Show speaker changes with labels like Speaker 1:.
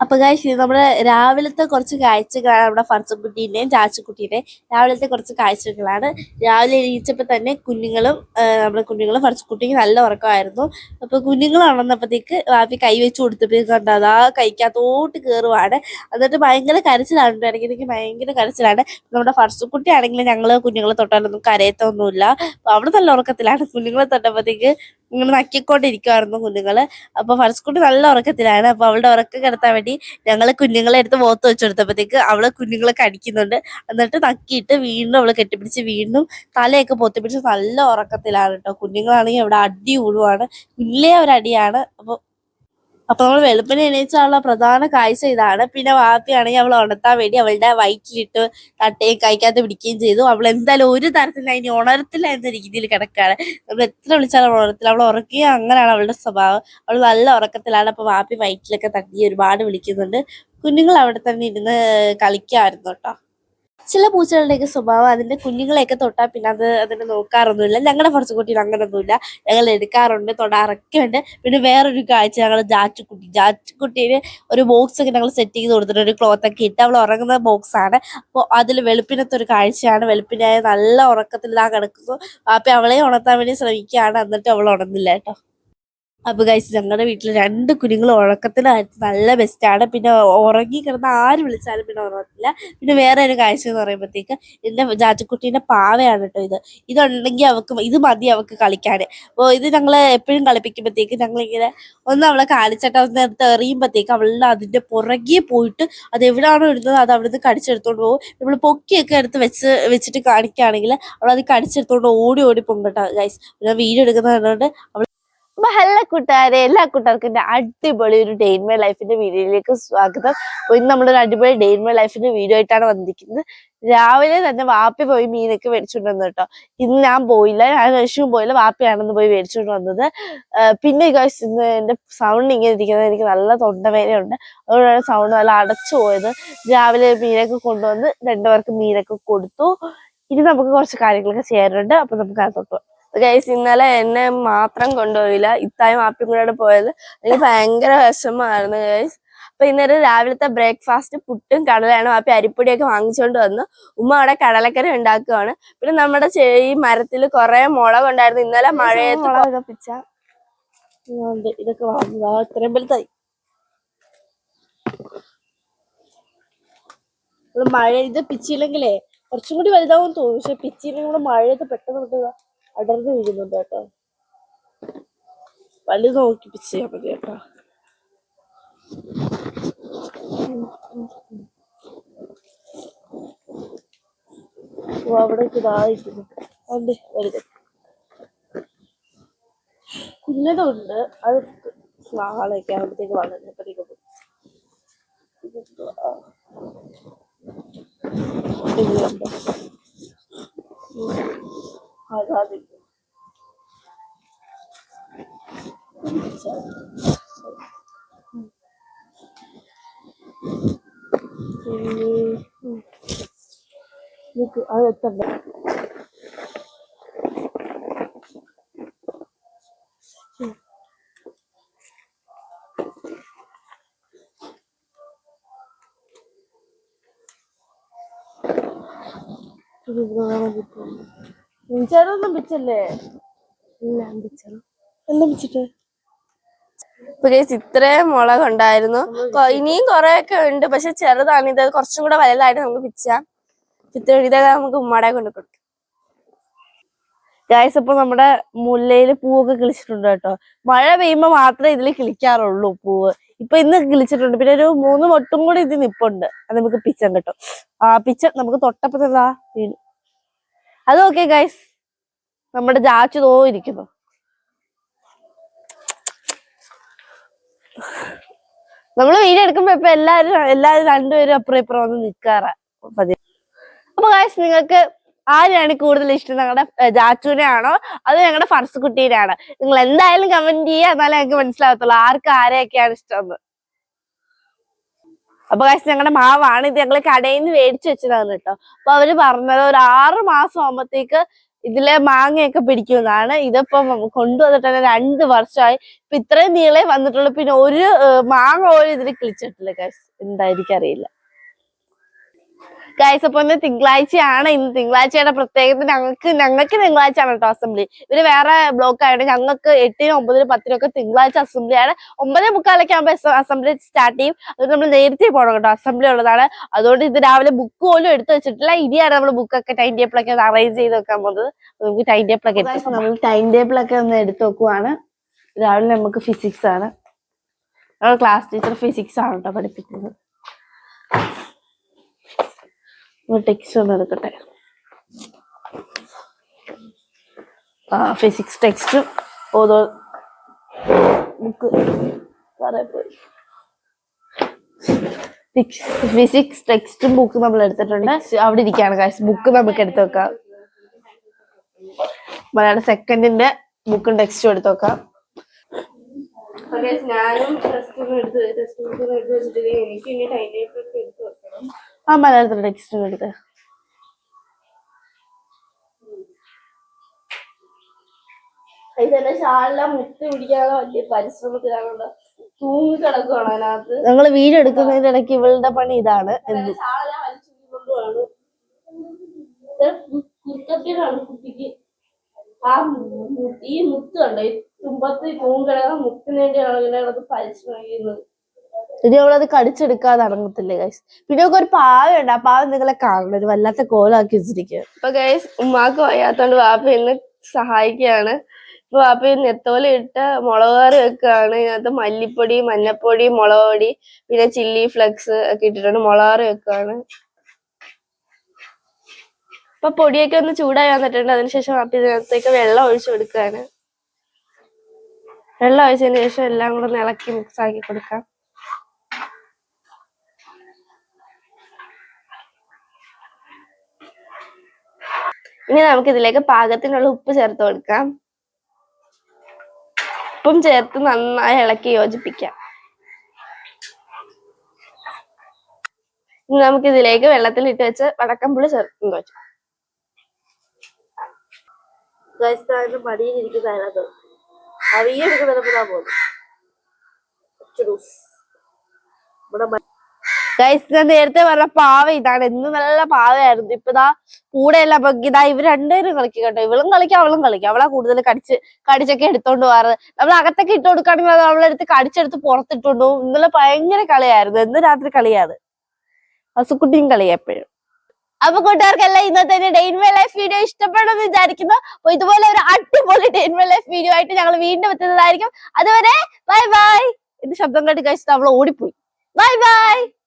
Speaker 1: അപ്പൊ കാഴ്ച നമ്മുടെ രാവിലത്തെ കുറച്ച് കാഴ്ചകളാണ് നമ്മുടെ ഫർസക്കുട്ടീന്റെയും ചാച്ചക്കുട്ടീന്റെയും. രാവിലത്തെ കുറച്ച് കാഴ്ചകളാണ്. രാവിലെ എണീച്ചപ്പോ തന്നെ കുഞ്ഞുങ്ങളും നമ്മുടെ കുഞ്ഞുങ്ങളും ഫർസക്കുട്ടിക്ക് നല്ല ഉറക്കമായിരുന്നു. അപ്പൊ കുഞ്ഞുങ്ങൾ ഉണർന്നപ്പോഴത്തേക്ക് വാപ്പി കൈ വെച്ച് കൊടുത്തപ്പോഴേക്കും കണ്ടോ അതാ കൈക്കകത്തോട്ട് കയറുവാണ് എന്നിട്ട് ഭയങ്കര കരച്ചിലാണ് ഇടയ്ക്ക് എനിക്ക് ഭയങ്കര കരച്ചിലാണ്. നമ്മുടെ ഫർസക്കുട്ടി ആണെങ്കിൽ ഞങ്ങൾ കുഞ്ഞുങ്ങളെ തൊട്ടാലൊന്നും കരയത്തൊന്നുമില്ല. അപ്പൊ അവിടെ നല്ല ഉറക്കത്തിലാണ്. കുഞ്ഞുങ്ങളെ തൊട്ടപ്പോഴത്തേക്ക് ഇങ്ങനെ നക്കിക്കൊണ്ടിരിക്കുവായിരുന്നു കുഞ്ഞുങ്ങൾ. അപ്പൊ ഫർസ്കുട്ടി നല്ല ഉറക്കത്തിലാണ്. അപ്പൊ അവളുടെ ഉറക്കം കിടത്താൻ ഞങ്ങൾ കുഞ്ഞുങ്ങളെ എടുത്ത് മുഖത്ത് വെച്ചെടുത്തപ്പോഴത്തേക്ക് അവളെ കുഞ്ഞുങ്ങളെ കടിക്കുന്നുണ്ട്. എന്നിട്ട് നക്കിയിട്ട് വീണ്ടും അവളെ കെട്ടിപ്പിടിച്ച് വീണ്ടും തലയൊക്കെ പൊത്തിപ്പിടിച്ച് നല്ല ഉറക്കത്തിലാണ് കേട്ടോ കുഞ്ഞുങ്ങളാണെങ്കിൽ അവിടെ അടി ഊടുവാണ് ഇല്ലേ ഒരടിയാണ് അടിയാണ് അപ്പൊ നമ്മൾ വെളുപ്പിനെ എണീച്ചാലുള്ള പ്രധാന കാഴ്ച ഇതാണ്. പിന്നെ വാപ്പിയാണെങ്കിൽ അവൾ ഉണർത്താൻ വേണ്ടി അവളുടെ വയറ്റിലിട്ട് തട്ടയും കഴിക്കാത്ത പിടിക്കുകയും ചെയ്തു. അവൾ എന്തായാലും ഒരു തരത്തിൽ അതിന് ഉണരത്തില്ല എന്ന രീതിയിൽ കിടക്കാണ് നമ്മൾ എത്ര വിളിച്ചാലും അവൾ ഉണരത്തില്ല അവൾ ഉറക്കുകയും അങ്ങനെയാണ് അവളുടെ സ്വഭാവം. അവൾ നല്ല ഉറക്കത്തിലാണ്. അപ്പൊ വാപ്പി വയറ്റിലൊക്കെ തട്ടി ഒരുപാട് വിളിക്കുന്നുണ്ട്. കുഞ്ഞുങ്ങൾ അവിടെ തന്നെ ഇരുന്ന് കളിക്കായിരുന്നു കേട്ടോ. ചില പൂച്ചകളുടെയൊക്കെ സ്വഭാവം അതിന്റെ കുഞ്ഞുങ്ങളെയൊക്കെ തൊട്ടാൽ പിന്നെ അത് അതിനെ നോക്കാറൊന്നുമില്ല. ഞങ്ങളുടെ കുറച്ച് കുട്ടികൾ അങ്ങനൊന്നുമില്ല. ഞങ്ങൾ എടുക്കാറുണ്ട് തൊടാറൊക്കെ ഉണ്ട്. പിന്നെ വേറൊരു കാഴ്ച ഞങ്ങൾ ജാച്ചുക്കുട്ടി. ജാച്ചുക്കുട്ടീന് ഒരു ബോക്സ് ഒക്കെ ഞങ്ങൾ സെറ്റ് ചെയ്ത് കൊടുത്തിട്ട് ഒരു ക്ലോത്ത് ഒക്കെ ഇട്ട് അവൾ ഉറങ്ങുന്ന ബോക്സ് ആണ്. അപ്പോൾ അതിൽ വെളുപ്പിനത്തെ ഒരു കാഴ്ചയാണ്. വെളുപ്പിനായ നല്ല ഉറക്കത്തിൽ ഇതാ കിടക്കുന്നു. അപ്പൊ അവളെ ഉണർത്താൻ വേണ്ടി ശ്രമിക്കുകയാണ്. എന്നിട്ട് അവൾ ഉണർന്നില്ല കേട്ടോ. അപ്പൊ ഗൈസ് ഞങ്ങളുടെ വീട്ടിൽ രണ്ട് കുഞ്ഞുങ്ങൾ ഉറക്കത്തിലായിരുന്നു. നല്ല ബെസ്റ്റാണ് പിന്നെ ഉറങ്ങി കിടന്ന ആര് വിളിച്ചാലും പിന്നെ ഉറങ്ങത്തില്ല. പിന്നെ വേറെ ഒരു കാഴ്ച എന്ന് പറയുമ്പോഴത്തേക്ക് എന്റെ ജാജക്കുട്ടീന്റെ പാവയാണ് കേട്ടോ ഇത്. ഇതുണ്ടെങ്കിൽ അവക്ക് ഇത് മതി അവക്ക് കളിക്കാൻ അപ്പോൾ ഇത് ഞങ്ങൾ എപ്പോഴും കളിപ്പിക്കുമ്പോഴത്തേക്ക് ഞങ്ങൾ ഇങ്ങനെ ഒന്ന് അവളെ കാലിച്ചട്ട ഒന്ന് എടുത്ത് എറിയുമ്പോഴത്തേക്ക് അവളുടെ അതിന്റെ പുറകെ പോയിട്ട് അത് എവിടെയാണോ ഇടുന്നത് അത് അവിടുന്ന് കടിച്ചെടുത്തോണ്ട് പോകും. നമ്മൾ പൊക്കിയൊക്കെ എടുത്ത് വെച്ച് വെച്ചിട്ട് കാണിക്കുകയാണെങ്കിൽ അവളത് കടിച്ചെടുത്തോണ്ട് ഓടി ഓടി പോകും കേട്ടോ ഗൈസ് പിന്നെ വീഡിയോ എടുക്കുന്നതുകൊണ്ട് അവൾ അപ്പൊ ഹലോ കൂട്ടുകാരെ എല്ലാ കൂട്ടുകാർക്കും എന്റെ അടിപൊളി ഒരു ഡേ ഇൻ മൈ ലൈഫിന്റെ വീഡിയോയിലേക്ക് സ്വാഗതം. അപ്പൊ ഇന്ന് നമ്മളൊരു അടിപൊളി ഡേ ഇൻ മൈ ലൈഫിന്റെ വീഡിയോ ആയിട്ടാണ് വന്നിരിക്കുന്നത്. രാവിലെ തന്നെ വാപ്പി പോയി മീനൊക്കെ മേടിച്ചോണ്ട് വന്നു കേട്ടോ. ഇന്ന് ഞാൻ പോയില്ല. ഞാൻ ലക്ഷ്യം പോയില്ല. വാപ്പിയാണെന്ന് പോയി മേടിച്ചോണ്ട് വന്നത്. പിന്നെ ഇന്ന് എന്റെ സൗണ്ട് ഇങ്ങനെ ഇരിക്കുന്നത് എനിക്ക് നല്ല തൊണ്ടവേദനയുണ്ട്. അതുകൊണ്ടാണ് സൗണ്ട് നല്ല അടച്ചു പോയത്. രാവിലെ മീനൊക്കെ കൊണ്ടുവന്ന് രണ്ടുപേർക്ക് മീനൊക്കെ കൊടുത്തു. ഇനി നമുക്ക് കുറച്ച് കാര്യങ്ങളൊക്കെ ചെയ്യാനുണ്ട്. അപ്പൊ നമുക്ക് അകത്തോട്ട് പോകാം
Speaker 2: ഗൈസ് ഇന്നലെ എന്നെ മാത്രം കൊണ്ടുപോയില്ല. ഇത്തായും ആപ്പിയും കൂടെ പോയത്. എനിക്ക് ഭയങ്കര വിഷമമായിരുന്നു ഗൈസ് അപ്പൊ ഇന്നലെ രാവിലത്തെ ബ്രേക്ക്ഫാസ്റ്റ് പുട്ടും കടലയാണ് ആപ്പി അരിപ്പൊടിയൊക്കെ വാങ്ങിച്ചുകൊണ്ട് വന്നു ഉമ്മ അവിടെ കടലക്കറി ഉണ്ടാക്കുവാണ്. പിന്നെ നമ്മുടെ ഈ മരത്തിൽ കുറെ മുളക് ഉണ്ടായിരുന്നു. ഇന്നലെ മഴയത്ത്
Speaker 1: മുളകൊക്കെ ഇതൊക്കെ വാങ്ങുക ഇത്രയും വലുതായി മഴ ഇത് പിച്ചില്ലെങ്കിലേ കുറച്ചും കൂടി വലുതാവും തോന്നും പക്ഷെ പിച്ചില്ലെങ്കിൽ മഴയത്ത് പെട്ടെന്ന് പെട്ടെന്ന് അടർന്നു വീഴുന്നുണ്ട് കേട്ടോ. വലുത് നോക്കി പിച്ച് ചെയ്യാൻ മതി കേട്ടോ. അവിടെ ഇതായിരിക്കുന്നു ഉണ്ട് വലുത് കുഞ്ഞതുണ്ട്. അത് നാളെയൊക്കെ ആകുമ്പോഴത്തേക്ക് വളർന്നപ്പോഴത്തേക്ക് പോകും. 가지고. 이렇게 아 일단 저기
Speaker 2: 뭐가
Speaker 1: 나가지고 ചേട്ടൊന്നും പിച്ചല്ലേ പിച്ചിട്ട്
Speaker 2: ഇപ്പൊ ഇത്രയും മുളക് ഉണ്ടായിരുന്നു. ഇനിയും കുറെ ഒക്കെ ഉണ്ട് പക്ഷെ ചെറുതാണ്. ഇത് കുറച്ചും കൂടെ വലുതായിട്ട് നമുക്ക് പിച്ചാം. ഇത്ര ഇതൊക്കെ നമുക്ക് ഉമ്മടെ കൊണ്ട് കൊടുക്കും.
Speaker 1: ഗായ്സ് അപ്പൊ നമ്മുടെ മുല്ലയിൽ പൂവൊക്കെ കിളിച്ചിട്ടുണ്ട് കേട്ടോ. മഴ പെയ്യുമ്പോ മാത്രമേ ഇതിൽ കിളിക്കാറുള്ളൂ പൂവ്. ഇപ്പൊ ഇന്ന് കിളിച്ചിട്ടുണ്ട്. പിന്നെ ഒരു മൂന്ന് മൊട്ടും കൂടി ഇത് നിപ്പുണ്ട്. അത് നമുക്ക് പിച്ചം കേട്ടോ. ആ പിച്ച നമുക്ക് തൊട്ടപ്പോ തന്നെ വീണു അത് ഓക്കെ ഗൈസ് നമ്മുടെ ജാച്ചു തോ ഇരിക്കുന്നു. നമ്മൾ വീഡിയോ എടുക്കുമ്പോ ഇപ്പൊ എല്ലാരും എല്ലാരും രണ്ടുപേരും അപ്പുറം ഇപ്പുറം വന്ന് നിക്കാറാ. അപ്പൊ കാശ് നിങ്ങൾക്ക് ആരെയാണ് കൂടുതൽ ഇഷ്ടം? ഞങ്ങളുടെ ജാച്ചുവിനെ ആണോ അത് ഞങ്ങളുടെ ഫർസ് കുട്ടീനെയാണോ നിങ്ങൾ എന്തായാലും കമന്റ് ചെയ്യുക എന്നാലേ ഞങ്ങൾക്ക് മനസ്സിലാകത്തുള്ളൂ ആർക്ക് ആരെയൊക്കെയാണ് ഇഷ്ടം അപ്പൊ കാശ് ഞങ്ങളുടെ മാവാണ് ഇത് ഞങ്ങൾ കടയിൽ നിന്ന് മേടിച്ചു വെച്ചതാണ് കേട്ടോ. അപ്പൊ അവർ പറഞ്ഞത് ഒരു ആറ് മാസം ആകുമ്പോഴത്തേക്ക് ഇതിലെ മാങ്ങയൊക്കെ പിടിക്കുന്നതാണ് ഇതിപ്പം കൊണ്ടുവന്നിട്ട് തന്നെ രണ്ട് വർഷമായി. ഇപ്പൊ ഇത്രയും നീളെ വന്നിട്ടുള്ളൂ. പിന്നെ ഒരു മാങ്ങ പോലും ഇതിൽ കിളിച്ചിട്ടില്ല എന്തായിരിക്കും അറിയില്ല ഗൈസ് അപ്പൊ ഇന്ന് തിങ്കളാഴ്ചയാണ്. ഇന്ന് തിങ്കളാഴ്ചയുടെ പ്രത്യേകത ഞങ്ങൾക്ക് ഞങ്ങൾക്ക് തിങ്കളാഴ്ചയാണ് കേട്ടോ അസംബ്ലി ഇവർ വേറെ ബ്ലോക്ക് ആയതുകൊണ്ട് ഞങ്ങൾക്ക് എട്ടിനും ഒമ്പതിനും പത്തിനും ഒക്കെ തിങ്കളാഴ്ച അസംബ്ലി ആണ്. ഒമ്പതേ മുക്കാലൊക്കെ ആകുമ്പോൾ അസംബ്ലി സ്റ്റാർട്ട് ചെയ്യും. അതുകൊണ്ട് നമ്മൾ നേരത്തെ പോകണം കേട്ടോ. അസംബ്ലി ഉള്ളതാണ്. അതുകൊണ്ട് ഇത് രാവിലെ ബുക്ക് പോലും എടുത്തു വെച്ചിട്ടില്ല. ഇനിയാണ് നമ്മൾ ബുക്കൊക്കെ ടൈം ടേബിൾ ഒക്കെ അറേഞ്ച് ചെയ്ത് വെക്കാൻ പോകുന്നത്. നമുക്ക് ടൈം ടേബിൾ ഒക്കെ എടുത്ത് നമ്മൾ ടൈം ടേബിൾ ഒക്കെ ഒന്ന് എടുത്ത് നോക്കുവാണ് രാവിലെ നമുക്ക് ഫിസിക്സ് ആണ്. ക്ലാസ് ടീച്ചർ ഫിസിക്സ് ആണ് കേട്ടോ പഠിപ്പിക്കുന്നത്. ടെക്സ്റ്റ് ഒന്ന് എടുക്കട്ടെ? ഫിസിക്സ് ടെക്സ്റ്റും ഓരോ ബുക്ക് ഫിസിക്സ് ടെക്സ്റ്റും ബുക്ക് നമ്മൾ എടുത്തിട്ടുണ്ട്. അവിടെ ഇരിക്കുകയാണ് കാശ് ബുക്ക് നമുക്ക് എടുത്തു വെക്കാം. മലയാളം സെക്കൻഡിന്റെ ബുക്കും ടെക്സ്റ്റും എടുത്തു വെക്കാം.
Speaker 2: ഞാനും ടെക്സ്റ്റ് എടുത്ത് ടെസ്റ്റ് എടുത്ത് വെച്ചിട്ട് എനിക്ക് ഇനി ടൈം ടേബിൾ
Speaker 1: ആ മലയാളത്തിന്റെ ടെക്സ്റ്റ് എടുത്ത് ഞങ്ങൾ വീഡിയോ എടുക്കുന്നതിന്റെ ഇടയ്ക്ക് ഇവളുടെ പണി ഇതാണ്
Speaker 2: ഈ മുത്ത് കണ്ടോ? തുമ്പത്ത് തൂങ്ങിടക്കുന്ന മുത്തിന് വേണ്ടിയാണ് ഇങ്ങനെ പരിശ്രമിക്കുന്നത്.
Speaker 1: ഇനി അവളത് കടിച്ചെടുക്കാതെ ഇറങ്ങത്തില്ലേ ഗൈസ് പിന്നെ ഒക്കെ ഒരു പാവയുണ്ട്. ആ പാവം നിങ്ങളെ കാണണം. ഒരു വല്ലാത്ത കോലാക്കി വെച്ചിരിക്കുക
Speaker 2: അപ്പൊ ഗൈസ് ഉമ്മാക്ക് വയ്യാത്തോണ്ട് വാപ്പ ഇന്ന് സഹായിക്കുകയാണ്. ഇപ്പൊ വാപ്പ ഇന്ന് നെത്തോല ഇട്ട് മുളക് കറി വെക്കുകയാണ്. ഇതിനകത്ത് മല്ലിപ്പൊടി മഞ്ഞപ്പൊടി മുളക് പൊടി പിന്നെ ചില്ലി ഫ്ലെക്സ് ഒക്കെ ഇട്ടിട്ടുണ്ട്. മുളക് കറി വെക്കുകയാണ്. ഇപ്പൊ പൊടിയൊക്കെ ഒന്ന് ചൂടായി വന്നിട്ടുണ്ട്. അതിനുശേഷം വാപ്പ ഇതിനകത്തേക്ക് വെള്ളം ഒഴിച്ചു കൊടുക്കുകയാണ്. വെള്ളം ഒഴിച്ചതിന് ശേഷം എല്ലാം കൂടെ ഇളക്കി മിക്സ് ആക്കി കൊടുക്കാം. ഇനി നമുക്ക് ഇതിലേക്ക് പാകത്തിനുള്ള ഉപ്പ് ചേർത്ത് കൊടുക്കാം. ഉപ്പും ചേർത്ത് നന്നായി ഇളക്കി യോജിപ്പിക്കാം. ഇനി നമുക്ക് ഇതിലേക്ക് വെള്ളത്തിൽ ഇട്ട് വെച്ച് വടക്കമ്പുളി ചേർത്ത് വെച്ചു.
Speaker 1: മടിയിലിരിക്കുന്ന അതിനകത്ത് പോകുന്നു ഗൈസ് ഞാൻ നേരത്തെ പറഞ്ഞ പാവ ഇതാണ്. ഇന്ന് നല്ല പാവയായിരുന്നു. ഇപ്പൊ ഇതാ കൂടെയെല്ലാം. പൊക്കി ഇതാ ഇവർ രണ്ടുപേരും കളിക്കും കേട്ടോ. ഇവളും കളിക്കും അവളും കളിക്കും. അവളാ കൂടുതൽ കടിച്ച് കടിച്ചൊക്കെ എടുത്തോണ്ട് പോവാറ്. നമ്മൾ അകത്തൊക്കെ ഇട്ട് കൊടുക്കുകയാണെങ്കിൽ അത് അവളെടുത്ത് കടിച്ചെടുത്ത് പുറത്തിട്ടുണ്ട് ഇന്നലെ ഭയങ്കര കളിയായിരുന്നു. ഇന്ന് രാത്രി കളിയാണ്. അസുക്കുട്ടിയും കളിയാ എപ്പോഴും. അപ്പൊ കൂട്ടുകാർക്കെല്ലാം ഇന്നത്തെ ഡെയിൻ മൈ ലൈഫ് വീഡിയോ ഇഷ്ടപ്പെടുമെന്ന് വിചാരിക്കുന്നു. അപ്പൊ ഇതുപോലെ ഒരു അടിപൊളി മൈ ലൈഫ് വീഡിയോ ആയിട്ട് ഞങ്ങൾ വീണ്ടും എത്തുന്നതായിരിക്കും. അതുവരെ ബൈ ബൈ ഇത് ശബ്ദം കേട്ട് കഴിച്ചിട്ട് അവൾ ഓടിപ്പോയി. Bye bye